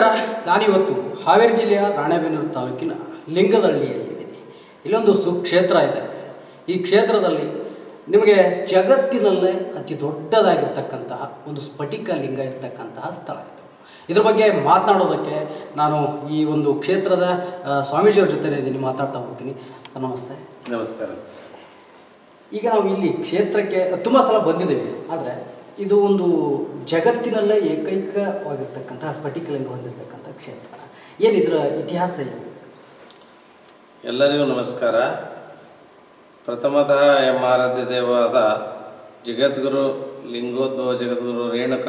ನಾನಿವತ್ತು ಹಾವೇರಿ ಜಿಲ್ಲೆಯ ರಾಣೆಬೆನ್ನೂರು ತಾಲೂಕಿನ ಲಿಂಗದಹಳ್ಳಿಯಲ್ಲಿದ್ದೀನಿ ಇಲ್ಲೊಂದು ಸುಕ್ಷೇತ್ರ ಇದೆ. ಈ ಕ್ಷೇತ್ರದಲ್ಲಿ ನಿಮಗೆ ಜಗತ್ತಿನಲ್ಲೇ ಅತಿ ದೊಡ್ಡದಾಗಿರ್ತಕ್ಕಂತಹ ಒಂದು ಸ್ಫಟಿಕ ಲಿಂಗ ಇರತಕ್ಕಂತಹ ಸ್ಥಳ ಇದು. ಇದ್ರ ಬಗ್ಗೆ ಮಾತನಾಡೋದಕ್ಕೆ ನಾನು ಈ ಒಂದು ಕ್ಷೇತ್ರದ ಸ್ವಾಮೀಜಿಯವ್ರ ಜೊತೆ ಇದ್ದೀನಿ ಮಾತಾಡ್ತಾ ಹೋಗ್ತೀನಿ. ನಮಸ್ತೆ. ನಮಸ್ಕಾರ. ಈಗ ನಾವು ಇಲ್ಲಿ ಕ್ಷೇತ್ರಕ್ಕೆ ತುಂಬ ಸಲ ಬಂದಿದ್ದೇವೆ. ಆದರೆ ಇದು ಒಂದು ಜಗತ್ತಿನಲ್ಲೇ ಏಕೈಕವಾಗಿರ್ತಕ್ಕಂತಹ ಸ್ಫಟಿಕಲಿಂಗ ಹೊಂದಿರತಕ್ಕಂಥ ಕ್ಷೇತ್ರ. ಏನಿದ್ರ ಇತಿಹಾಸ ಏನು ಎಲ್ಲರಿಗೂ ನಮಸ್ಕಾರ. ಪ್ರಥಮತಃ ಎಂ ಆರಾಧ್ಯ ದೇವಾದ ಜಗದ್ಗುರು ಲಿಂಗೋದ್ಭವ ಜಗದ್ಗುರು ರೇಣುಕ,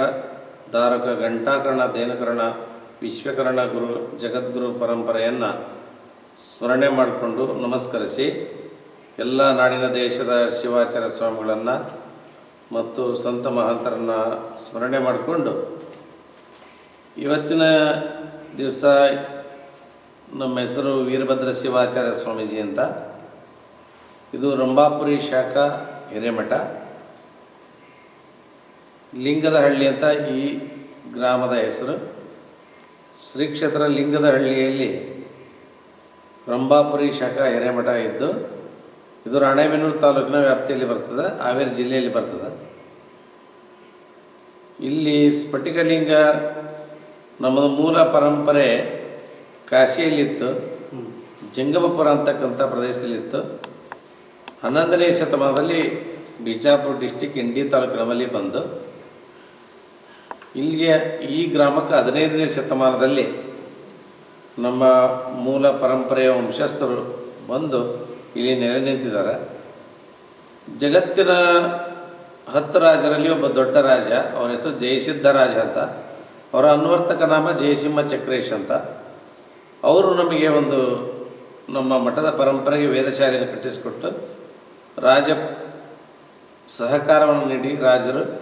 ಧಾರಕ ಘಂಟಾಕರ್ಣ, ದೇನಕರಣ, ವಿಶ್ವಕರ್ಣ ಗುರು, ಜಗದ್ಗುರು ಪರಂಪರೆಯನ್ನು ಸ್ಮರಣೆ ಮಾಡಿಕೊಂಡು ನಮಸ್ಕರಿಸಿ, ಎಲ್ಲ ನಾಡಿನ ದೇಶದ ಶಿವಾಚಾರ್ಯ ಸ್ವಾಮಿಗಳನ್ನು ಮತ್ತು ಸಂತ ಮಹಾಂತರನ್ನ ಸ್ಮರಣೆ ಮಾಡಿಕೊಂಡು ಇವತ್ತಿನ ದಿವಸ ನಮ್ಮ ಹೆಸರು ವೀರಭದ್ರ ಶಿವಾಚಾರ್ಯ ಸ್ವಾಮೀಜಿ ಅಂತ. ಇದು ರಂಭಾಪುರಿ ಶಾಖಾ ಹಿರೇಮಠ. ಲಿಂಗದಹಳ್ಳಿ ಅಂತ ಈ ಗ್ರಾಮದ ಹೆಸರು. ಶ್ರೀ ಕ್ಷೇತ್ರ ಲಿಂಗದ ಹಳ್ಳಿಯಲ್ಲಿ ರಂಭಾಪುರಿ ಶಾಖಾ ಹಿರೇಮಠ ಇದ್ದು ಇದು ರಾಣೆಬೆನ್ನೂರು ತಾಲೂಕಿನ ವ್ಯಾಪ್ತಿಯಲ್ಲಿ ಬರ್ತದೆ, ಹಾವೇರಿ ಜಿಲ್ಲೆಯಲ್ಲಿ ಬರ್ತದೆ. ಇಲ್ಲಿ ಸ್ಫಟಿಕಲಿಂಗ ನಮ್ಮದು ಮೂಲ ಪರಂಪರೆ ಕಾಶಿಯಲ್ಲಿತ್ತು, ಜಂಗಮಪುರ ಅಂತಕ್ಕಂಥ ಪ್ರದೇಶದಲ್ಲಿತ್ತು. ಹನ್ನೊಂದನೇ ಶತಮಾನದಲ್ಲಿ ಬಿಜಾಪುರ ಡಿಸ್ಟಿಕ್ ಇಂಡಿ ತಾಲೂಕಿನಲ್ಲಿ ಬಂದು, ಇಲ್ಲಿಗೆ ಈ ಗ್ರಾಮಕ್ಕೆ ಹದಿನೈದನೇ ಶತಮಾನದಲ್ಲಿ ನಮ್ಮ ಮೂಲ ಪರಂಪರೆಯ ವಂಶಸ್ಥರು ಬಂದು ಇಲ್ಲಿ ನೆಲೆ ನಿಂತಿದ್ದಾರೆ. ಜಗತ್ತಿನ ಹತ್ತು ರಾಜರಲ್ಲಿ ಒಬ್ಬ ದೊಡ್ಡ ರಾಜ ಅವನ ಹೆಸರು ಜಯಸಿದ್ಧ ರಾಜ ಅಂತ. ಅವರ ಅನ್ವರ್ತಕ ನಾಮ ಜಯಸಿಂಹ ಚಕ್ರೇಶ್ ಅಂತ. ಅವರು ನಮಗೆ ಒಂದು ನಮ್ಮ ಮಠದ ಪರಂಪರೆಗೆ ವೇದಶಾಲೆಯನ್ನು ಕಟ್ಟಿಸಿಕೊಟ್ಟು ರಾಜ ಸಹಕಾರವನ್ನು ನೀಡಿ ರಾಜರು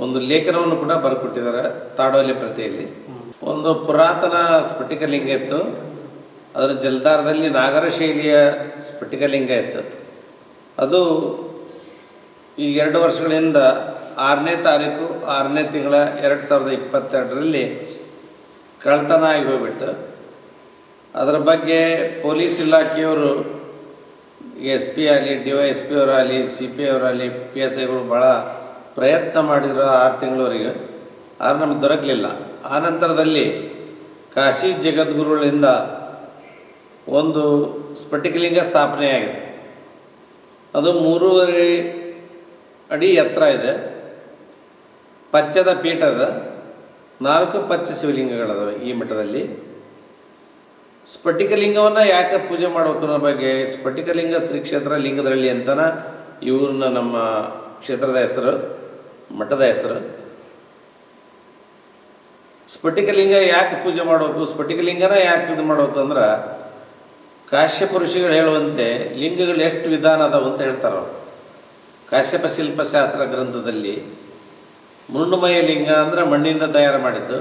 ಒಂದು ಲೇಖನವನ್ನು ಕೂಡ ಬರ್ಕೊಟ್ಟಿದ್ದಾರೆ ತಾಡೋಲೆ ಪ್ರತಿಯಲ್ಲಿ. ಒಂದು ಪುರಾತನ ಸ್ಫಟಿಕಲಿಂಗ ಇತ್ತು. ಅದರ ಜಲ್ದಾರದಲ್ಲಿ ನಾಗರ ಶೈಲಿಯ ಸ್ಫಟಿಕಲಿಂಗ ಇತ್ತು. ಅದು ಈ ಎರಡು ವರ್ಷಗಳಿಂದ ಆರನೇ ತಾರೀಕು, ಆರನೇ ತಿಂಗಳ ಎರಡು ಸಾವಿರದ ಇಪ್ಪತ್ತೆರಡರಲ್ಲಿ ಕಳ್ತನ ಆಗಿ ಹೋಗ್ಬಿಡ್ತು. ಅದರ ಬಗ್ಗೆ ಪೊಲೀಸ್ ಇಲಾಖೆಯವರು ಎಸ್ ಪಿ ಆಗಲಿ, ಡಿ ವೈ ಎಸ್ ಪಿ ಅವರಾಗಲಿ, ಸಿ ಪಿ ಅವರಾಗಲಿ, ಪಿ ಎಸ್ ಐಗಳು ಭಾಳ ಪ್ರಯತ್ನ ಮಾಡಿದ್ರು ಆರು ತಿಂಗಳವರೆಗೆ. ಆದ್ರೆ ನಮಗೆ ದೊರಕಲಿಲ್ಲ. ಆ ನಂತರದಲ್ಲಿ ಕಾಶಿ ಜಗದ್ಗುರುಗಳಿಂದ ಒಂದು ಸ್ಫಟಿಕಲಿಂಗ ಸ್ಥಾಪನೆಯಾಗಿದೆ ಅದು ಮೂರುವರೆ ಅಡಿ ಎತ್ತರ ಇದೆ. ಪಚ್ಚದ ಪೀಠದ ನಾಲ್ಕು ಪಚ್ಚ ಶಿವಲಿಂಗಗಳದಾವೆ ಈ ಮಠದಲ್ಲಿ. ಸ್ಫಟಿಕಲಿಂಗವನ್ನು ಯಾಕೆ ಪೂಜೆ ಮಾಡಬೇಕು ಅನ್ನೋ ಬಗ್ಗೆ ಸ್ಫಟಿಕಲಿಂಗ ಶ್ರೀ ಕ್ಷೇತ್ರ ಲಿಂಗದಳ್ಳಿ ಅಂತನ ಇವ್ರನ್ನ ನಮ್ಮ ಕ್ಷೇತ್ರದ ಹೆಸರು, ಮಠದ ಹೆಸರು. ಸ್ಫಟಿಕಲಿಂಗ ಯಾಕೆ ಪೂಜೆ ಮಾಡಬೇಕು, ಸ್ಫಟಿಕಲಿಂಗನ ಯಾಕೆ ಇದು ಮಾಡಬೇಕು ಅಂದ್ರೆ ಕಾಶ್ಯಪ ಋಷಿಗಳು ಹೇಳುವಂತೆ ಲಿಂಗಗಳು ಎಷ್ಟು ವಿಧಾನ ಅದಾವು ಅಂತ ಹೇಳ್ತಾರೆ ಅವರು ಕಾಶ್ಯಪ ಶಿಲ್ಪಶಾಸ್ತ್ರ ಗ್ರಂಥದಲ್ಲಿ ಮುಂಡುಮಯ ಲಿಂಗ ಅಂದರೆ ಮಣ್ಣಿಂದ ತಯಾರು ಮಾಡಿದ್ದು,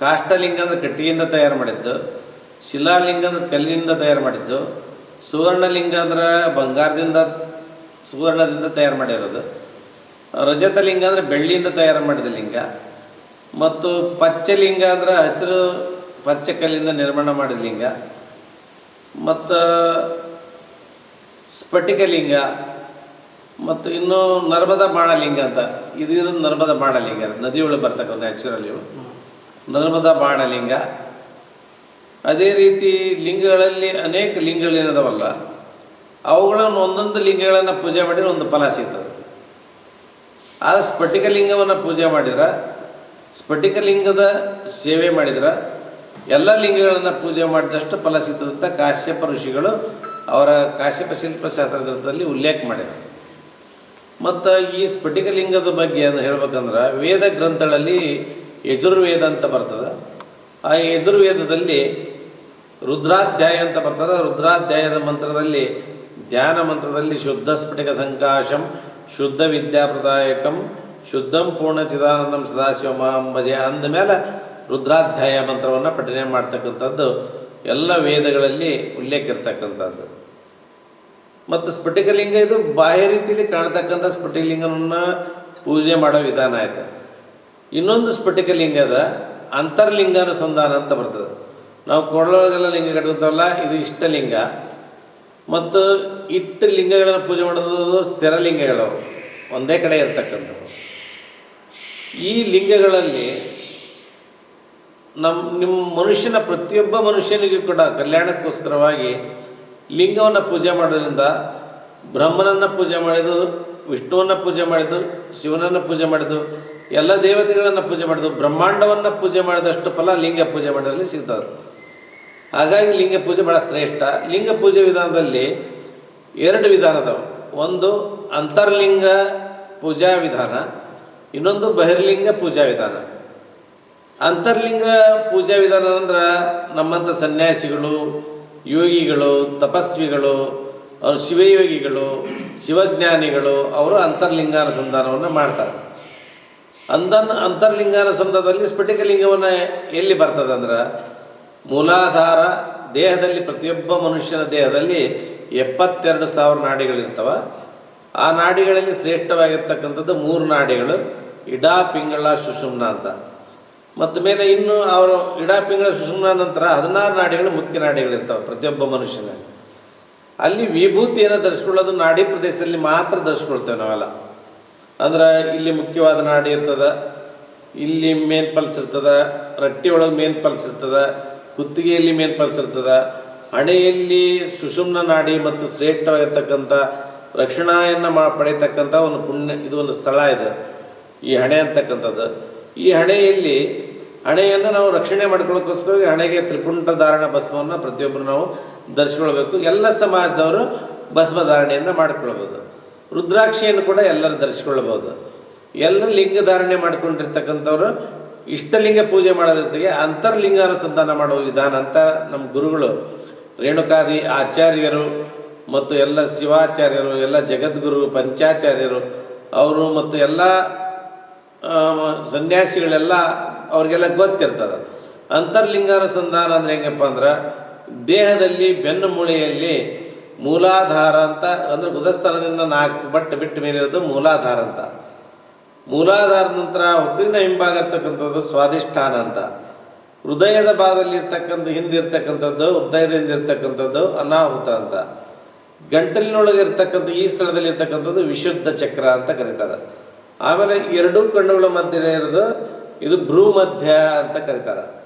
ಕಾಷ್ಟಲಿಂಗ ಅಂದರೆ ಕಟ್ಟಿಗೆಯಿಂದ ತಯಾರು ಮಾಡಿದ್ದು, ಶಿಲಾಲಿಂಗ ಅಂದರೆ ಕಲ್ಲಿನಿಂದ ತಯಾರು ಮಾಡಿದ್ದು, ಸುವರ್ಣಲಿಂಗ ಅಂದ್ರೆ ಬಂಗಾರದಿಂದ, ಸುವರ್ಣದಿಂದ ತಯಾರು ಮಾಡಿರೋದು. ರಜತಲಿಂಗ ಅಂದರೆ ಬೆಳ್ಳಿಯಿಂದ ತಯಾರು ಮಾಡಿದ ಲಿಂಗ. ಮತ್ತು ಪಚ್ಚಲಿಂಗ ಅಂದರೆ ಹಸಿರು ಪಚ್ಚ ಕಲ್ಲಿಂದ ನಿರ್ಮಾಣ ಮಾಡಿದ ಲಿಂಗ. ಮತ್ತು ಸ್ಫಟಿಕಲಿಂಗ ಮತ್ತು ಇನ್ನು ನರ್ಮದಾ ಬಾಣಲಿಂಗ ಅಂತ. ಇದು ಇರೋದು ನರ್ಮದಾ ಬಾಣಲಿಂಗ. ನದಿಯೊಳಗೆ ಬರ್ತಕ್ಕಂಥ ನ್ಯಾಚುರಲ್ ಇವು. ನರ್ಮದಾ ಬಾಣಲಿಂಗ. ಅದೇ ರೀತಿ ಲಿಂಗಗಳಲ್ಲಿ ಅನೇಕ ಲಿಂಗಗಳೇನದವಲ್ಲ, ಅವುಗಳನ್ನು ಒಂದೊಂದು ಲಿಂಗಗಳನ್ನು ಪೂಜೆ ಮಾಡಿದರೆ ಒಂದು ಫಲ ಸಿಗ್ತದೆ. ಆದರೆ ಸ್ಫಟಿಕಲಿಂಗವನ್ನು ಪೂಜೆ ಮಾಡಿದ್ರೆ, ಸ್ಫಟಿಕಲಿಂಗದ ಸೇವೆ ಮಾಡಿದ್ರೆ ಎಲ್ಲ ಲಿಂಗಗಳನ್ನು ಪೂಜೆ ಮಾಡಿದಷ್ಟು ಫಲ ಸಿಗ್ತದಂತ ಕಾಶ್ಯಪ ಋಷಿಗಳು ಅವರ ಕಾಶ್ಯಪ ಶಿಲ್ಪಶಾಸ್ತ್ರ ಗ್ರಂಥದಲ್ಲಿ ಉಲ್ಲೇಖ ಮಾಡಿದ್ದಾರೆ. ಮತ್ತು ಈ ಸ್ಫಟಿಕಲಿಂಗದ ಬಗ್ಗೆ ಅಂತ ಹೇಳ್ಬೇಕಂದ್ರೆ ವೇದ ಗ್ರಂಥಗಳಲ್ಲಿ ಯಜುರ್ವೇದ ಅಂತ ಬರ್ತದೆ. ಆ ಯಜುರ್ವೇದದಲ್ಲಿ ರುದ್ರಾಧ್ಯಾಯ ಅಂತ ಬರ್ತದೆ. ರುದ್ರಾಧ್ಯಾಯದ ಮಂತ್ರದಲ್ಲಿ ಧ್ಯಾನ ಮಂತ್ರದಲ್ಲಿ ಶುದ್ಧ ಸ್ಫಟಿಕ ಸಂಕಾಶಂ, ಶುದ್ಧ ವಿದ್ಯಾಪ್ರದಾಯಕಂ, ಶುದ್ಧಂ ಪೂರ್ಣ ಚಿದಾನಂದಂ ಸದಾಶಿವ ಮಹಾಂಬಜೆ ಅಂದಮೇಲೆ ರುದ್ರಾಧ್ಯಾಯ ಮಂತ್ರವನ್ನು ಪಠನೆ ಮಾಡ್ತಕ್ಕಂಥದ್ದು ಎಲ್ಲ ವೇದಗಳಲ್ಲಿ ಉಲ್ಲೇಖ ಇರ್ತಕ್ಕಂಥದ್ದು. ಮತ್ತು ಸ್ಫಟಿಕಲಿಂಗ ಇದು ಬಾಹ್ಯ ರೀತಿಯಲ್ಲಿ ಕಾಣ್ತಕ್ಕಂಥ ಸ್ಫಟಿಕಲಿಂಗವನ್ನು ಪೂಜೆ ಮಾಡೋ ವಿಧಾನ ಆಯಿತು. ಇನ್ನೊಂದು ಸ್ಫಟಿಕಲಿಂಗದ ಅಂತರ್ಲಿಂಗಾನುಸಂಧಾನ ಅಂತ ಬರ್ತದೆ. ನಾವು ಕೊಡಲೊಳಗೆಲ್ಲ ಲಿಂಗ ಕಟ್ಕೊತಾವಲ್ಲ, ಇದು ಇಷ್ಟಲಿಂಗ. ಮತ್ತು ಇಟ್ಟು ಲಿಂಗಗಳನ್ನು ಪೂಜೆ ಮಾಡೋದು ಸ್ಥಿರಲಿಂಗಗಳು, ಒಂದೇ ಕಡೆ ಇರ್ತಕ್ಕಂಥವು. ಈ ಲಿಂಗಗಳಲ್ಲಿ ನಮ್ಮ ನಿಮ್ಮ ಮನುಷ್ಯನ ಪ್ರತಿಯೊಬ್ಬ ಮನುಷ್ಯನಿಗೂ ಕೂಡ ಕಲ್ಯಾಣಕ್ಕೋಸ್ಕರವಾಗಿ ಲಿಂಗವನ್ನು ಪೂಜೆ ಮಾಡೋದ್ರಿಂದ ಬ್ರಹ್ಮನನ್ನು ಪೂಜೆ ಮಾಡಿದ್ದು, ವಿಷ್ಣುವನ್ನು ಪೂಜೆ ಮಾಡಿದ್ದು, ಶಿವನನ್ನು ಪೂಜೆ ಮಾಡಿದ್ದು, ಎಲ್ಲ ದೇವತೆಗಳನ್ನು ಪೂಜೆ ಮಾಡಿದ್ದು, ಬ್ರಹ್ಮಾಂಡವನ್ನು ಪೂಜೆ ಮಾಡಿದಷ್ಟು ಫಲ ಲಿಂಗ ಪೂಜೆ ಮಾಡೋದ್ರಲ್ಲಿ ಸಿಗ್ತದೆ. ಹಾಗಾಗಿ ಲಿಂಗ ಪೂಜೆ ಭಾಳ ಶ್ರೇಷ್ಠ. ಲಿಂಗ ಪೂಜೆ ವಿಧಾನದಲ್ಲಿ ಎರಡು ವಿಧಾನ ಅದಾವೆ. ಒಂದು ಅಂತರ್ಲಿಂಗ ಪೂಜಾ ವಿಧಾನ, ಇನ್ನೊಂದು ಬಹಿರ್ಲಿಂಗ ಪೂಜಾ ವಿಧಾನ. ಅಂತರ್ಲಿಂಗ ಪೂಜಾ ವಿಧಾನ ಅಂದ್ರೆ ನಮ್ಮಂಥ ಸನ್ಯಾಸಿಗಳು, ಯೋಗಿಗಳು, ತಪಸ್ವಿಗಳು, ಅವ್ರು ಶಿವಯೋಗಿಗಳು, ಶಿವಜ್ಞಾನಿಗಳು, ಅವರು ಅಂತರ್ಲಿಂಗಾನುಸಂಧಾನವನ್ನು ಮಾಡ್ತಾರೆ. ಅಂದನ್ ಅಂತರ್ಲಿಂಗಾನುಸಂಧಾನದಲ್ಲಿ ಸ್ಫಟಿಕಲಿಂಗವನ್ನು ಎಲ್ಲಿ ಬರ್ತದೆ ಅಂದ್ರೆ ಮೂಲಾಧಾರ ದೇಹದಲ್ಲಿ ಪ್ರತಿಯೊಬ್ಬ ಮನುಷ್ಯನ ದೇಹದಲ್ಲಿ ಎಪ್ಪತ್ತೆರಡು ಸಾವಿರ ನಾಡಿಗಳಿರ್ತವೆ ಆ ನಾಡಿಗಳಲ್ಲಿ ಶ್ರೇಷ್ಠವಾಗಿರ್ತಕ್ಕಂಥದ್ದು ಮೂರು ನಾಡಿಗಳು, ಇಡಾ, ಪಿಂಗಳ ಸುಷುಮ್ನ ಅಂತ. ಮತ್ತು ಮೇಲೆ ಇನ್ನು ಅವರು ಇಡಾ ಪಿಂಗಳ ಸುಷುಮ್ನ ನಂತರ ಹದಿನಾರು ನಾಡಿಗಳು ಮುಖ್ಯ ನಾಡಿಗಳಿರ್ತಾವೆ ಪ್ರತಿಯೊಬ್ಬ ಮನುಷ್ಯನ. ಅಲ್ಲಿ ವಿಭೂತಿಯನ್ನು ಧರಿಸ್ಕೊಳ್ಳೋದು ನಾಡಿ ಪ್ರದೇಶದಲ್ಲಿ ಮಾತ್ರ ಧರಿಸ್ಕೊಳ್ತೇವೆ ನಾವೆಲ್ಲ. ಅಂದ್ರೆ ಇಲ್ಲಿ ಮುಖ್ಯವಾದ ನಾಡಿ ಇರ್ತದೆ, ಇಲ್ಲಿ ಮೇನ್ ಪಲ್ಸ್ ಇರ್ತದೆ, ರಟ್ಟಿ ಒಳಗೆ ಮೇನ್ ಪಲ್ಸ್ ಇರ್ತದೆ, ಕುತ್ತಿಗೆಯಲ್ಲಿ ಮೇನ್ ಪಲ್ಸ್ ಇರ್ತದೆ, ಹಣೆಯಲ್ಲಿ ಸುಷುಮ್ನ ನಾಡಿ ಮತ್ತು ಶ್ರೇಷ್ಠವಾಗಿರ್ತಕ್ಕಂಥ ರಕ್ಷಣೆಯನ್ನು ಮಾ ಪಡೆಯತಕ್ಕಂಥ ಒಂದು ಪುಣ್ಯ, ಇದು ಒಂದು ಸ್ಥಳ ಇದೆ. ಈ ಹಣೆ ಅಂತಕ್ಕಂಥದ್ದು. ಈ ಹಣೆಯಲ್ಲಿ ಹಣೆಯನ್ನು ನಾವು ರಕ್ಷಣೆ ಮಾಡ್ಕೊಳ್ಳೋಕ್ಕೋಸ್ಕರ ಹಣೆಗೆ ತ್ರಿಪುಂಡ ಧಾರಣ ಭಸ್ಮವನ್ನು ಪ್ರತಿಯೊಬ್ಬರು ನಾವು ಧರಿಸ್ಕೊಳ್ಬೇಕು. ಎಲ್ಲ ಸಮಾಜದವರು ಭಸ್ಮ ಧಾರಣೆಯನ್ನು ಮಾಡ್ಕೊಳ್ಬೋದು. ರುದ್ರಾಕ್ಷಿಯನ್ನು ಕೂಡ ಎಲ್ಲರೂ ಧರಿಸ್ಕೊಳ್ಬೋದು. ಎಲ್ಲ ಲಿಂಗ ಧಾರಣೆ ಮಾಡ್ಕೊಂಡಿರ್ತಕ್ಕಂಥವ್ರು ಇಷ್ಟಲಿಂಗ ಪೂಜೆ ಮಾಡೋದ್ರ ಜೊತೆಗೆ ಅಂತರ್ಲಿಂಗಾನುಸಂಧಾನ ಮಾಡುವ ವಿಧಾನ ಅಂತ ನಮ್ಮ ಗುರುಗಳು ರೇಣುಕಾದಿ ಆಚಾರ್ಯರು ಮತ್ತು ಎಲ್ಲ ಶಿವಾಚಾರ್ಯರು, ಎಲ್ಲ ಜಗದ್ಗುರು, ಪಂಚಾಚಾರ್ಯರು, ಅವರು ಮತ್ತು ಎಲ್ಲ ಸನ್ಯಾಸಿಗಳೆಲ್ಲ ಅವ್ರಿಗೆಲ್ಲ ಗೊತ್ತಿರ್ತದೆ. ಅಂತರ್ಲಿಂಗಾನುಸಂಧಾನ ಅಂದರೆ ಹೆಂಗಪ್ಪ ಅಂದ್ರೆ ದೇಹದಲ್ಲಿ ಬೆನ್ನು ಮೂಳೆಯಲ್ಲಿ ಮೂಲಾಧಾರ ಅಂತ ಅಂದ್ರೆ ಗುದಸ್ಥಾನದಿಂದ ನಾಲ್ಕು ಬಟ್ಟೆ ಬಿಟ್ಟ ಮೇಲೆ ಇರೋದು ಮೂಲಾಧಾರ ಅಂತ. ಮೂಲಾಧಾರ ನಂತರ ಹುಕ್ಕಿನ ಹಿಂಭಾಗ ಇರ್ತಕ್ಕಂಥದ್ದು ಸ್ವಾದಿಷ್ಠಾನ ಅಂತ. ಹೃದಯದ ಭಾಗದಲ್ಲಿ ಇರ್ತಕ್ಕಂಥ ಹಿಂದಿರ್ತಕ್ಕಂಥದ್ದು ಹೃದಯದಿಂದ ಇರ್ತಕ್ಕಂಥದ್ದು ಅನಾಹುತ ಅಂತ. ಗಂಟಲಿನೊಳಗೆ ಇರ್ತಕ್ಕಂಥ ಈ ಸ್ಥಳದಲ್ಲಿ ಇರ್ತಕ್ಕಂಥದ್ದು ವಿಶುದ್ಧ ಚಕ್ರ ಅಂತ ಕರೀತಾರೆ. ಆಮೇಲೆ ಎರಡೂ ಕಣ್ಣುಗಳ ಮಧ್ಯೆ ಇರೋದು ಇದು ಭ್ರೂ ಮಧ್ಯ ಅಂತ ಕರೀತಾರೆ.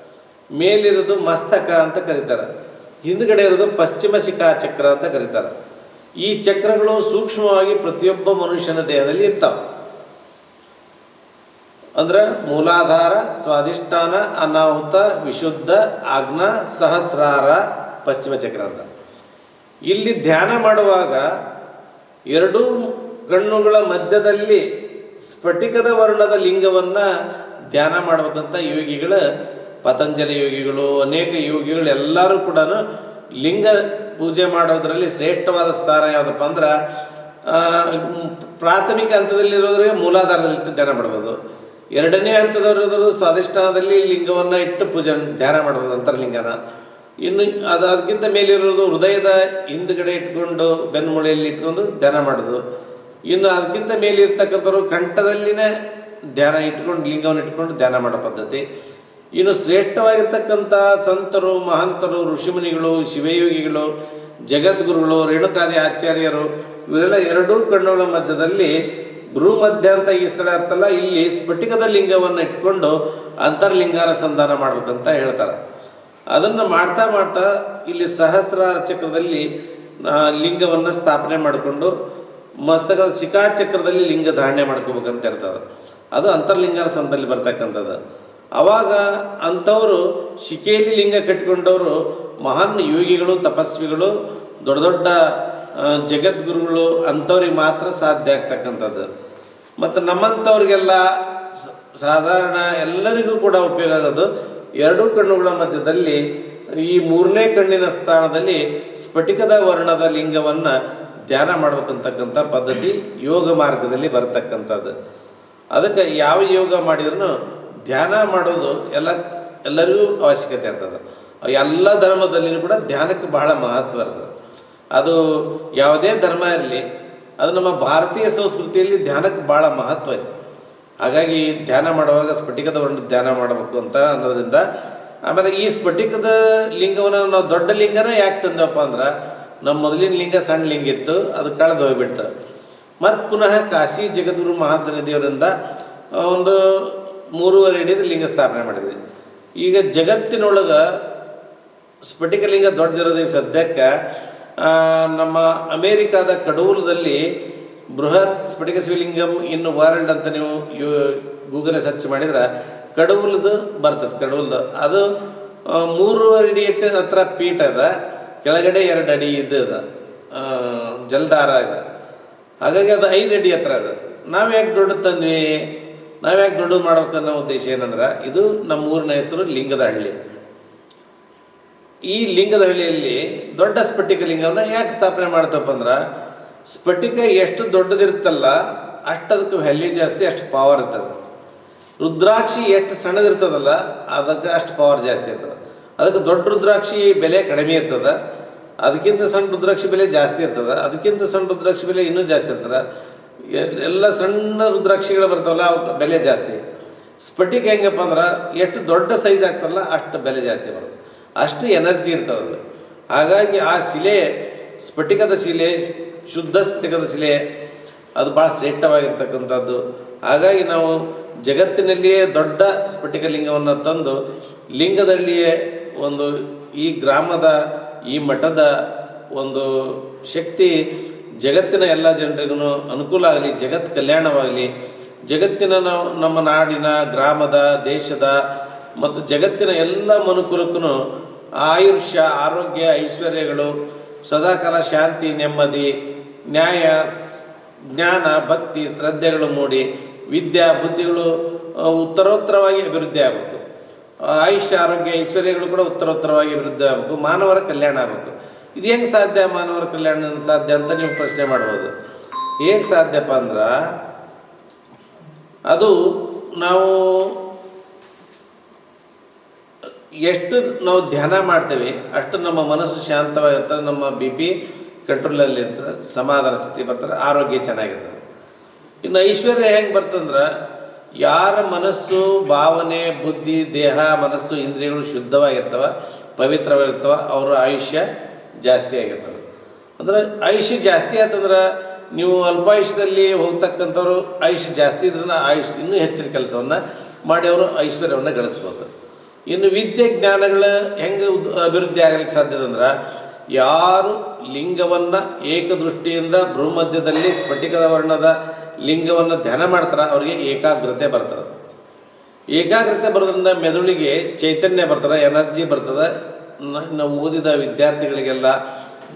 ಮೇಲಿರೋದು ಮಸ್ತಕ ಅಂತ ಕರೀತಾರೆ. ಹಿಂದ್ಗಡೆ ಇರೋದು ಪಶ್ಚಿಮ ಶಿಖಾ ಚಕ್ರ ಅಂತ ಕರೀತಾರೆ. ಈ ಚಕ್ರಗಳು ಸೂಕ್ಷ್ಮವಾಗಿ ಪ್ರತಿಯೊಬ್ಬ ಮನುಷ್ಯನ ದೇಹದಲ್ಲಿ ಇರ್ತಾವೆ. ಅಂದ್ರೆ ಮೂಲಾಧಾರ, ಸ್ವಾಧಿಷ್ಠಾನ, ಅನಾಹುತ, ವಿಶುದ್ಧ ಆಜ್ಞಾ ಸಹಸ್ರಾರ, ಪಶ್ಚಿಮ ಚಕ್ರ ಅಂತ. ಇಲ್ಲಿ ಧ್ಯಾನ ಮಾಡುವಾಗ ಎರಡೂ ಕಣ್ಣುಗಳ ಮಧ್ಯದಲ್ಲಿ ಸ್ಫಟಿಕದ ವರ್ಣದ ಲಿಂಗವನ್ನು ಧ್ಯಾನ ಮಾಡ್ಬೇಕಂತ ಯೋಗಿಗಳ, ಪತಂಜಲಿ ಯೋಗಿಗಳು, ಅನೇಕ ಯೋಗಿಗಳು ಎಲ್ಲರೂ ಕೂಡ ಲಿಂಗ ಪೂಜೆ ಮಾಡೋದ್ರಲ್ಲಿ ಶ್ರೇಷ್ಠವಾದ ಸ್ಥಾನ ಯಾವುದಪ್ಪ ಅಂದ್ರೆ ಪ್ರಾಥಮಿಕ ಹಂತದಲ್ಲಿರೋದ್ರಿಗೆ ಮೂಲಾಧಾರದಲ್ಲಿ ಇಟ್ಟು ಧ್ಯಾನ ಮಾಡ್ಬೋದು. ಎರಡನೇ ಹಂತದವರಿರೋದು ಸ್ವಾಧಿಷ್ಠಾನದಲ್ಲಿ ಲಿಂಗವನ್ನು ಇಟ್ಟು ಪೂಜೆ ಧ್ಯಾನ ಮಾಡ್ಬೋದು ಅಂತರ್ಲಿಂಗನ. ಇನ್ನು ಅದು ಅದಕ್ಕಿಂತ ಮೇಲಿರೋದು ಹೃದಯದ ಹಿಂದ್ಗಡೆ ಇಟ್ಕೊಂಡು ಬೆನ್ನುಮೂಳೆಯಲ್ಲಿ ಇಟ್ಕೊಂಡು ಧ್ಯಾನ ಮಾಡೋದು. ಇನ್ನು ಅದಕ್ಕಿಂತ ಮೇಲೆ ಇರ್ತಕ್ಕಂಥವ್ರು ಕಂಠದಲ್ಲಿನೇ ಧ್ಯಾನ ಇಟ್ಕೊಂಡು, ಲಿಂಗವನ್ನು ಇಟ್ಕೊಂಡು ಧ್ಯಾನ ಮಾಡೋ ಪದ್ಧತಿ. ಇನ್ನು ಶ್ರೇಷ್ಠವಾಗಿರ್ತಕ್ಕಂಥ ಸಂತರು, ಮಹಂತರು, ಋಷಿಮುನಿಗಳು, ಶಿವಯೋಗಿಗಳು, ಜಗದ್ಗುರುಗಳು, ರೇಣುಕಾದಿ ಆಚಾರ್ಯರು, ಇವರೆಲ್ಲ ಎರಡೂ ಕಣ್ಣುಗಳ ಮಧ್ಯದಲ್ಲಿ ಭ್ರೂ ಮಧ್ಯ ಅಂತ ಈ ಸ್ಥಳ ಇರ್ತಲ್ಲ ಇಲ್ಲಿ ಸ್ಫಟಿಕದ ಲಿಂಗವನ್ನು ಇಟ್ಕೊಂಡು ಅಂತರ್ಲಿಂಗಾರ ಸಂಧಾನ ಮಾಡ್ಬೇಕಂತ ಹೇಳ್ತಾರೆ. ಅದನ್ನು ಮಾಡ್ತಾ ಮಾಡ್ತಾ ಇಲ್ಲಿ ಸಹಸ್ರಾರ ಚಕ್ರದಲ್ಲಿ ಲಿಂಗವನ್ನು ಸ್ಥಾಪನೆ ಮಾಡಿಕೊಂಡು ಮಸ್ತಕದ ಶಿಖಾಚಕ್ರದಲ್ಲಿ ಲಿಂಗ ಧಾರಣೆ ಮಾಡ್ಕೋಬೇಕಂತ ಇರ್ತದೆ. ಅದು ಅಂತರ್ಲಿಂಗಾನುಸಂಧಾನದಲ್ಲಿ ಬರ್ತಕ್ಕಂಥದ್ದು. ಆವಾಗ ಅಂಥವರು ಶಿಖೆಯಲ್ಲಿ ಲಿಂಗ ಕಟ್ಟಿಕೊಂಡವರು ಮಹಾನ್ ಯೋಗಿಗಳು, ತಪಸ್ವಿಗಳು, ದೊಡ್ಡ ದೊಡ್ಡ ಜಗದ್ಗುರುಗಳು ಅಂಥವ್ರಿಗೆ ಮಾತ್ರ ಸಾಧ್ಯ ಆಗ್ತಕ್ಕಂಥದ್ದು. ಮತ್ತು ನಮ್ಮಂಥವ್ರಿಗೆಲ್ಲ ಸಾಧಾರಣ ಎಲ್ಲರಿಗೂ ಕೂಡ ಉಪಯೋಗ ಆಗೋದು ಎರಡೂ ಕಣ್ಣುಗಳ ಮಧ್ಯದಲ್ಲಿ ಈ ಮೂರನೇ ಕಣ್ಣಿನ ಸ್ಥಾನದಲ್ಲಿ ಸ್ಫಟಿಕದ ವರ್ಣದ ಲಿಂಗವನ್ನು ಧ್ಯಾನ ಮಾಡ್ಬೇಕಂತಕ್ಕಂಥ ಪದ್ಧತಿ ಯೋಗ ಮಾರ್ಗದಲ್ಲಿ ಬರತಕ್ಕಂಥದ್ದು. ಅದಕ್ಕೆ ಯಾವ ಯೋಗ ಮಾಡಿದ್ರೂ ಧ್ಯಾನ ಮಾಡೋದು ಎಲ್ಲ, ಎಲ್ಲರಿಗೂ ಅವಶ್ಯಕತೆ ಇರ್ತದೆ. ಎಲ್ಲ ಧರ್ಮದಲ್ಲಿಯೂ ಕೂಡ ಧ್ಯಾನಕ್ಕೆ ಬಹಳ ಮಹತ್ವ ಇರ್ತದೆ. ಅದು ಯಾವುದೇ ಧರ್ಮ ಇರಲಿ, ಅದು ನಮ್ಮ ಭಾರತೀಯ ಸಂಸ್ಕೃತಿಯಲ್ಲಿ ಧ್ಯಾನಕ್ಕೆ ಭಾಳ ಮಹತ್ವ ಐತೆ ಹಾಗಾಗಿ ಧ್ಯಾನ ಮಾಡುವಾಗ ಸ್ಫಟಿಕದ ಒಂದು ಧ್ಯಾನ ಮಾಡಬೇಕು ಅಂತ ಅನ್ನೋದ್ರಿಂದ ಆಮೇಲೆ ಈ ಸ್ಫಟಿಕದ ಲಿಂಗವನ್ನು ನಾವು ದೊಡ್ಡ ಲಿಂಗನ ಯಾಕೆ ತಂದೆವಪ್ಪ ಅಂದ್ರೆ ನಮ್ಮ ಮೊದಲಿನ ಲಿಂಗ ಸಣ್ಣ ಲಿಂಗ ಇತ್ತು, ಅದು ಕಳೆದು ಹೋಗ್ಬಿಡ್ತದೆ ಮತ್ತು ಪುನಃ ಕಾಶಿ ಜಗದ್ಗುರು ಮಹಾಸನ ದೇವರಿಂದ ಒಂದು ಮೂರುವರೆ ಅಡಿದ ಲಿಂಗ ಸ್ಥಾಪನೆ ಮಾಡಿದ್ವಿ. ಈಗ ಜಗತ್ತಿನೊಳಗೆ ಸ್ಫಟಿಕಲಿಂಗ ದೊಡ್ಡದಿರೋದಕ್ಕೆ ಸದ್ಯಕ್ಕೆ ನಮ್ಮ ಅಮೇರಿಕಾದ ಕಡೂಲದಲ್ಲಿ ಬೃಹತ್ ಸ್ಫಟಿಕ ಶಿವಲಿಂಗಂ ಇನ್ ವರ್ಲ್ಡ್ ಅಂತ ನೀವು ಯು ಗೂಗಲ್ ಸರ್ಚ್ ಮಾಡಿದ್ರೆ, ಕಡೂಲದು ಬರ್ತದೆ, ಕಡೂಲ್ದು. ಅದು ಮೂರುವರೆ ಮೂರು ಅಡಿ ಇಟ್ಟು ಹತ್ರ ಪೀಠ ಅದ. ಕೆಳಗಡೆ ಎರಡು ಅಡಿ ಇದು ಅದ. ಜಲಧಾರ ಇದೆ. ಹಾಗಾಗಿ ಅದು ಐದು ಅಡಿ ಹತ್ರ ಅದು. ನಾವು ಯಾಕೆ ದೊಡ್ಡ ತಂದ್ವಿ? ನಾವು ಯಾಕೆ ದೊಡ್ಡದು ಮಾಡ್ಬೇಕನ್ನೋ ಉದ್ದೇಶ ಏನಂದ್ರೆ, ಇದು ನಮ್ಮ ಊರಿನ ಹೆಸರು ಲಿಂಗದ ಹಳ್ಳಿ. ಈ ಲಿಂಗದ ಹಳ್ಳಿಯಲ್ಲಿ ದೊಡ್ಡ ಸ್ಫಟಿಕ ಲಿಂಗವನ್ನು ಯಾಕೆ ಸ್ಥಾಪನೆ ಮಾಡ್ತಪ್ಪ ಅಂದ್ರೆ, ಸ್ಫಟಿಕ ಎಷ್ಟು ದೊಡ್ಡದಿರುತ್ತಲ್ಲ ಅಷ್ಟು ಅದಕ್ಕೆ ವ್ಯಾಲ್ಯೂ ಜಾಸ್ತಿ, ಅಷ್ಟು ಪವರ್ ಇರ್ತದೆ. ರುದ್ರಾಕ್ಷಿ ಎಷ್ಟು ಸಣ್ಣದಿರ್ತದಲ್ಲ, ಅದಕ್ಕೆ ಅಷ್ಟು ಪವರ್ ಜಾಸ್ತಿ ಇರ್ತದೆ. ಅದಕ್ಕೆ ದೊಡ್ಡ ರುದ್ರಾಕ್ಷಿ ಬೆಲೆ ಕಡಿಮೆ ಇರ್ತದೆ. ಅದಕ್ಕಿಂತ ಸಣ್ಣ ರುದ್ರಾಕ್ಷಿ ಬೆಲೆ ಜಾಸ್ತಿ ಇರ್ತದೆ. ಅದಕ್ಕಿಂತ ಸಣ್ಣ ರುದ್ರಾಕ್ಷಿ ಬೆಲೆ ಇನ್ನೂ ಜಾಸ್ತಿ ಇರ್ತದೆ. ಎಲ್ಲ ಸಣ್ಣ ರುದ್ರಾಕ್ಷಿಗಳು ಬರ್ತಾವಲ್ಲ, ಅವಕ್ಕೆ ಬೆಲೆ ಜಾಸ್ತಿ. ಸ್ಫಟಿಕ ಹೆಂಗಪ್ಪ ಅಂದ್ರೆ ಎಷ್ಟು ದೊಡ್ಡ ಸೈಜ್ ಆಗ್ತದಲ್ಲ, ಅಷ್ಟು ಬೆಲೆ ಜಾಸ್ತಿ ಬರುತ್ತೆ ಅಷ್ಟು ಎನರ್ಜಿ ಇರ್ತದೆ ಅದು. ಹಾಗಾಗಿ ಆ ಶಿಲೆ, ಸ್ಫಟಿಕದ ಶಿಲೆ, ಶುದ್ಧ ಸ್ಫಟಿಕದ ಶಿಲೆ, ಅದು ಭಾಳ ಶ್ರೇಷ್ಠವಾಗಿರ್ತಕ್ಕಂಥದ್ದು. ಹಾಗಾಗಿ ನಾವು ಜಗತ್ತಿನಲ್ಲಿಯೇ ದೊಡ್ಡ ಸ್ಫಟಿಕ ಲಿಂಗವನ್ನು ತಂದು ಲಿಂಗದಲ್ಲಿಯೇ ಒಂದು ಈ ಗ್ರಾಮದ, ಈ ಮಠದ ಒಂದು ಶಕ್ತಿ ಜಗತ್ತಿನ ಎಲ್ಲ ಜನರಿಗೂ ಅನುಕೂಲ ಆಗಲಿ, ಜಗತ್ ಕಲ್ಯಾಣವಾಗಲಿ, ಜಗತ್ತಿನ ನಮ್ಮ ನಾಡಿನ, ಗ್ರಾಮದ, ದೇಶದ ಮತ್ತು ಜಗತ್ತಿನ ಎಲ್ಲ ಮನುಕುಲಕ್ಕೂ ಆಯುಷ್ಯ ಆರೋಗ್ಯ, ಐಶ್ವರ್ಯಗಳು, ಸದಾಕಾಲ ಶಾಂತಿ, ನೆಮ್ಮದಿ, ನ್ಯಾಯ, ಜ್ಞಾನ, ಭಕ್ತಿ, ಶ್ರದ್ಧೆಗಳು ಮೂಡಿ, ವಿದ್ಯಾ, ಬುದ್ಧಿಗಳು, ಉತ್ತರೋತ್ತರವಾಗಿ ಅಭಿವೃದ್ಧಿ ಆಗಬೇಕು ಆಯುಷ್ಯ, ಆರೋಗ್ಯ, ಐಶ್ವರ್ಯಗಳು ಕೂಡ ಉತ್ತರೋತ್ತರವಾಗಿ ಅಭಿವೃದ್ಧಿ ಆಗಬೇಕು, ಮಾನವರ ಕಲ್ಯಾಣ ಆಗಬೇಕು. ಇದು ಹೆಂಗೆ ಸಾಧ್ಯ? ಮಾನವರ ಕಲ್ಯಾಣ ಸಾಧ್ಯ ಅಂತ ನೀವು ಪ್ರಶ್ನೆ ಮಾಡ್ಬೋದು. ಹೇಗೆ ಸಾಧ್ಯಪ್ಪ ಅಂದ್ರೆ, ಅದು ನಾವು ಎಷ್ಟು ನಾವು ಧ್ಯಾನ ಮಾಡ್ತೇವೆ, ಅಷ್ಟು ನಮ್ಮ ಮನಸ್ಸು ಶಾಂತವಾಗಿರ್ತದೆ ನಮ್ಮ ಬಿ ಪಿ ಕಂಟ್ರೋಲಲ್ಲಿ ಇರ್ತದೆ, ಸಮಾಧಾನ ಸ್ಥಿತಿ ಬರ್ತದೆ, ಆರೋಗ್ಯ ಚೆನ್ನಾಗಿರ್ತದೆ. ಇನ್ನು ಐಶ್ವರ್ಯ ಹೆಂಗೆ ಬರ್ತಂದ್ರೆ ಯಾರ ಮನಸ್ಸು, ಭಾವನೆ, ಬುದ್ಧಿ, ದೇಹ, ಮನಸ್ಸು, ಇಂದ್ರಿಯಗಳು ಶುದ್ಧವಾಗಿರ್ತವೆ, ಪವಿತ್ರವಾಗಿರ್ತವೆ, ಅವರ ಆಯುಷ್ಯ ಜಾಸ್ತಿ ಆಗಿರ್ತದೆ. ಅಂದ್ರೆ ಆಯುಷ್ಯ ಜಾಸ್ತಿ ಆಯ್ತಂದ್ರೆ ನೀವು ಅಲ್ಪಾಯುಷ್ಯದಲ್ಲಿ ಹೋಗ್ತಕ್ಕಂಥವ್ರು ಆಯುಷ್ಯ ಜಾಸ್ತಿ ಇದ್ರನ್ನ ಆಯುಷ್ ಇನ್ನೂ ಹೆಚ್ಚಿನ ಕೆಲಸವನ್ನು ಮಾಡಿ ಅವರು ಐಶ್ವರ್ಯವನ್ನು ಗಳಿಸ್ಬೋದು. ಇನ್ನು ವಿದ್ಯೆ ಜ್ಞಾನಗಳು ಹೆಂಗೆ ಅಭಿವೃದ್ಧಿ ಆಗಲಿಕ್ಕೆ ಸಾಧ್ಯದ ಅಂದ್ರೆ ಯಾರು ಲಿಂಗವನ್ನು ಏಕದೃಷ್ಟಿಯಿಂದ ಭ್ರೂಮಧ್ಯದಲ್ಲಿ ಸ್ಫಟಿಕದ ವರ್ಣದ ಲಿಂಗವನ್ನು ಧ್ಯಾನ ಮಾಡ್ತಾರೆ, ಅವರಿಗೆ ಏಕಾಗ್ರತೆ ಬರ್ತದೆ. ಏಕಾಗ್ರತೆ ಬರೋದ್ರಿಂದ ಮೆದುಳಿಗೆ ಚೈತನ್ಯ ಬರ್ತದೆ, ಎನರ್ಜಿ ಬರ್ತದೆ. ನಾವು ಓದಿದ ವಿದ್ಯಾರ್ಥಿಗಳಿಗೆಲ್ಲ,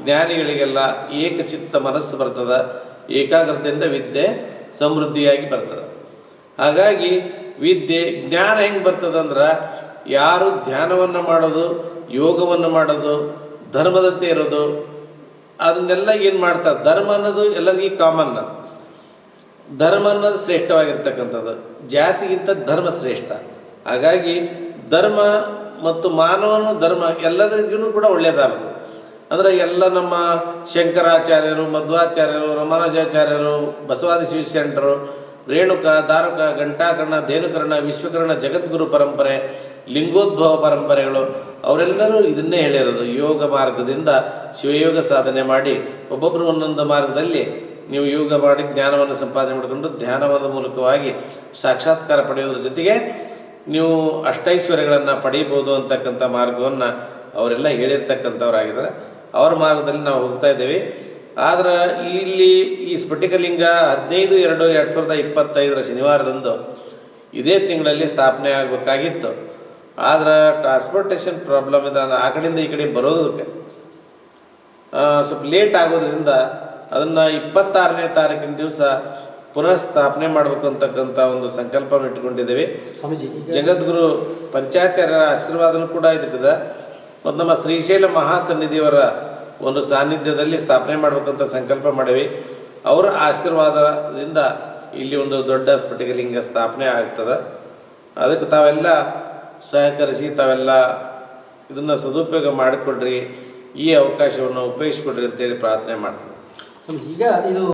ಜ್ಞಾನಿಗಳಿಗೆಲ್ಲ ಏಕಚಿತ್ತ ಮನಸ್ಸು ಬರ್ತದೆ, ಏಕಾಗ್ರತೆಯಿಂದ ವಿದ್ಯೆ ಸಮೃದ್ಧಿಯಾಗಿ ಬರ್ತದೆ. ಹಾಗಾಗಿ ವಿದ್ಯೆ, ಜ್ಞಾನ ಹೆಂಗೆ ಬರ್ತದಂದ್ರೆ, ಯಾರು ಧ್ಯಾನವನ್ನು ಮಾಡೋದು, ಯೋಗವನ್ನು ಮಾಡೋದು ಧರ್ಮದಂತೆ ಇರೋದು, ಅದನ್ನೆಲ್ಲ ಏನು ಮಾಡ್ತಾರೆ? ಧರ್ಮ ಅನ್ನೋದು ಎಲ್ಲರಿಗೂ ಕಾಮನ್ ಧರ್ಮ ಅನ್ನೋದು ಶ್ರೇಷ್ಠವಾಗಿರ್ತಕ್ಕಂಥದ್ದು. ಜಾತಿಗಿಂತ ಧರ್ಮ ಶ್ರೇಷ್ಠ. ಹಾಗಾಗಿ ಧರ್ಮ ಮತ್ತು ಮಾನವನ ಧರ್ಮ ಎಲ್ಲರಿಗೂ ಕೂಡ ಒಳ್ಳೆಯದಾಗಬೇಕು. ಅಂದರೆ ಎಲ್ಲ ನಮ್ಮ ಶಂಕರಾಚಾರ್ಯರು, ಮಧ್ವಾಚಾರ್ಯರು, ರಮಾನುಜಾಚಾರ್ಯರು, ಬಸವಾದಿ ಶಿವಶರಣರು ರೇಣುಕ, ದಾರುಕ, ಘಂಟಾಕರ್ಣ ಧೇನುಕರ್ಣ ವಿಶ್ವಕರ್ಣ, ಜಗದ್ಗುರು ಪರಂಪರೆ, ಲಿಂಗೋದ್ಭವ ಪರಂಪರೆಗಳು, ಅವರೆಲ್ಲರೂ ಇದನ್ನೇ ಹೇಳಿರೋದು. ಯೋಗ ಮಾರ್ಗದಿಂದ ಶಿವಯೋಗ ಸಾಧನೆ ಮಾಡಿ ಒಬ್ಬೊಬ್ಬರು ಒಂದೊಂದು ಮಾರ್ಗದಲ್ಲಿ ನೀವು ಯೋಗ ಮಾಡಿ ಜ್ಞಾನವನ್ನು ಸಂಪಾದನೆ ಮಾಡಿಕೊಂಡು ಧ್ಯಾನದ ಮೂಲಕವಾಗಿ ಸಾಕ್ಷಾತ್ಕಾರ ಪಡೆಯೋದ್ರ ಜೊತೆಗೆ ನೀವು ಅಷ್ಟೈಶ್ವರ್ಯಗಳನ್ನು ಪಡೆಯಬಹುದು ಅಂತಕ್ಕಂಥ ಮಾರ್ಗವನ್ನು ಅವರೆಲ್ಲ ಹೇಳಿರ್ತಕ್ಕಂಥವ್ರಾಗಿದ್ದಾರೆ. ಅವ್ರ ಮಾರ್ಗದಲ್ಲಿ ನಾವು ಹೋಗ್ತಾ ಇದ್ದೀವಿ. ಆದರೆ ಇಲ್ಲಿ ಈ ಸ್ಫಟಿಕಲಿಂಗ ಹದಿನೈದು, ಎರಡು ಎರಡು ಸಾವಿರದ ಇಪ್ಪತ್ತೈದರ ಶನಿವಾರದಂದು ಇದೇ ತಿಂಗಳಲ್ಲಿ ಸ್ಥಾಪನೆ ಆಗಬೇಕಾಗಿತ್ತು. ಆದರೆ ಟ್ರಾನ್ಸ್ಪೋರ್ಟೇಷನ್ ಪ್ರಾಬ್ಲಮ್ ಇದೆ ಆ ಕಡೆಯಿಂದ ಈ ಕಡೆ ಬರೋದಕ್ಕೆ. ಸ್ವಲ್ಪ ಲೇಟ್ ಆಗೋದ್ರಿಂದ ಅದನ್ನು ಇಪ್ಪತ್ತಾರನೇ ತಾರೀಕಿನ ದಿವಸ ಪುನಃಸ್ಥಾಪನೆ ಮಾಡಬೇಕು ಅಂತಕ್ಕಂಥ ಒಂದು ಸಂಕಲ್ಪವನ್ನು ಇಟ್ಕೊಂಡಿದ್ದೇವೆ ಸ್ವಾಮೀಜಿ ಜಗದ್ಗುರು ಪಂಚಾಚಾರ್ಯರ ಆಶೀರ್ವಾದನೂ ಕೂಡ ಇದಕ್ಕಿದೆ. ಮತ್ತು ನಮ್ಮ ಶ್ರೀಶೈಲ ಮಹಾಸನ್ನಿಧಿಯವರ ಒಂದು ಸಾನ್ನಿಧ್ಯದಲ್ಲಿ ಸ್ಥಾಪನೆ ಮಾಡಬೇಕಂತ ಸಂಕಲ್ಪ ಮಾಡಿವೆ. ಅವರ ಆಶೀರ್ವಾದದಿಂದ ಇಲ್ಲಿ ಒಂದು ದೊಡ್ಡ ಸ್ಫಟಿಕಲಿಂಗ ಸ್ಥಾಪನೆ ಆಗ್ತದೆ. ಅದಕ್ಕೆ ತಾವೆಲ್ಲ ಸಹಕರಿಸಿ ತಾವೆಲ್ಲ ಇದನ್ನು ಸದುಪಯೋಗ ಮಾಡಿಕೊಡ್ರಿ ಈ ಅವಕಾಶವನ್ನು ಉಪಯೋಗಿಸ್ಕೊಡ್ರಿ ಅಂತೇಳಿ ಪ್ರಾರ್ಥನೆ ಮಾಡ್ತೀನಿ ಸ್ವಾಮೀಜಿ, ಈಗ ಇದು